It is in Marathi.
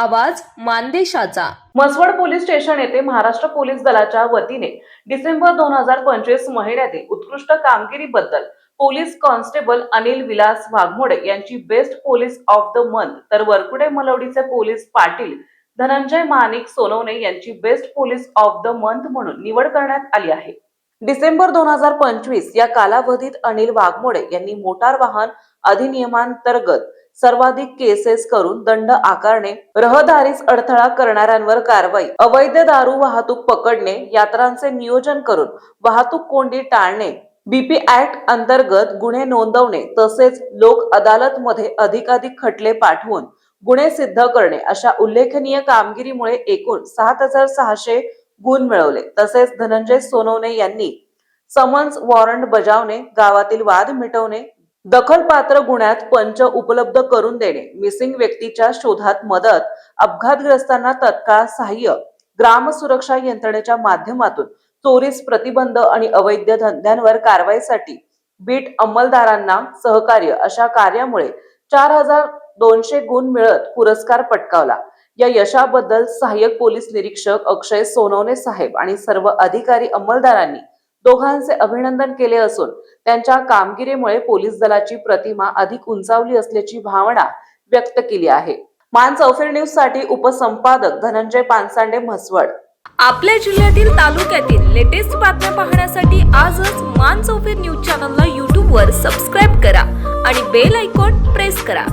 आवाज मानदेशाचा. म्हसवड पोलीस स्टेशन येथे महाराष्ट्र पोलीस दलाच्या वतीने डिसेंबर दोन हजार पंचवीस महिन्यातील उत्कृष्ट कामगिरीबद्दल पोलीस कॉन्स्टेबल अनिल विलास वाघमोडे यांची best police of the month तर वरकुडे मलवडीचे पोलीस पाटील धनंजय मानिक सोनवणे यांची best police of the month म्हणून निवड करण्यात आली आहे. डिसेंबर दोन हजार पंचवीस या कालावधीत अनिल वाघमोडे यांनी मोटार वाहन अधिनियमांतर्गत सर्वाधिक केसेस करून दंड आकारणे रहदारीस अडथळा करणाऱ्यांवर कारवाई अवैध दारू वाहतूक पकडणे यात्रांचे नियोजन करून वाहतूक कोंडी टाळणे बीपी ऍक्ट अंतर्गत गुन्हे नोंदवणे तसेच लोक अदालत मध्ये अधिकाधिक खटले पाठवून गुन्हे सिद्ध करणे अशा उल्लेखनीय कामगिरीमुळे एकूण सात हजार सहाशे गुण मिळवले. तसेच धनंजय सोनवणे यांनी समन्स वॉरंट बजावणे गावातील वाद मिटवणे दखलपात्र गुन्ह्यात पंच उपलब्ध करून देणे मिसिंग व्यक्तीच्या शोधात मदत अपघातग्रस्तांना तत्काळ सहाय्य ग्राम सुरक्षा यंत्रणेच्या माध्यमातून चोरीस प्रतिबंध आणि अवैध धंद्यांवर कारवाईसाठी बीट अंमलदारांना सहकार्य अशा कार्यामुळे चार हजार दोनशे गुण मिळत पुरस्कार पटकावला. या यशाबद्दल सहाय्यक पोलीस निरीक्षक अक्षय सोनवणे साहेब आणि सर्व अधिकारी अंमलदारांनी दोघांचे अभिनंदन केले असून त्यांच्या कामगिरीमुळे पोलीस दलाची प्रतिमा अधिक उंचावली असल्याची भावना व्यक्त केली आहे. मान चौफेर न्यूजसाठी उपसंपादक धनंजय पानसांडे म्हसवड. आपल्या जिल्ह्यातील तालुक्यातील लेटेस्ट बातम्या पाहण्यासाठी आजच मान चौफेर न्यूज चॅनलला यूट्यूबवर सबस्क्राईब करा आणि बेल आयकॉन प्रेस करा.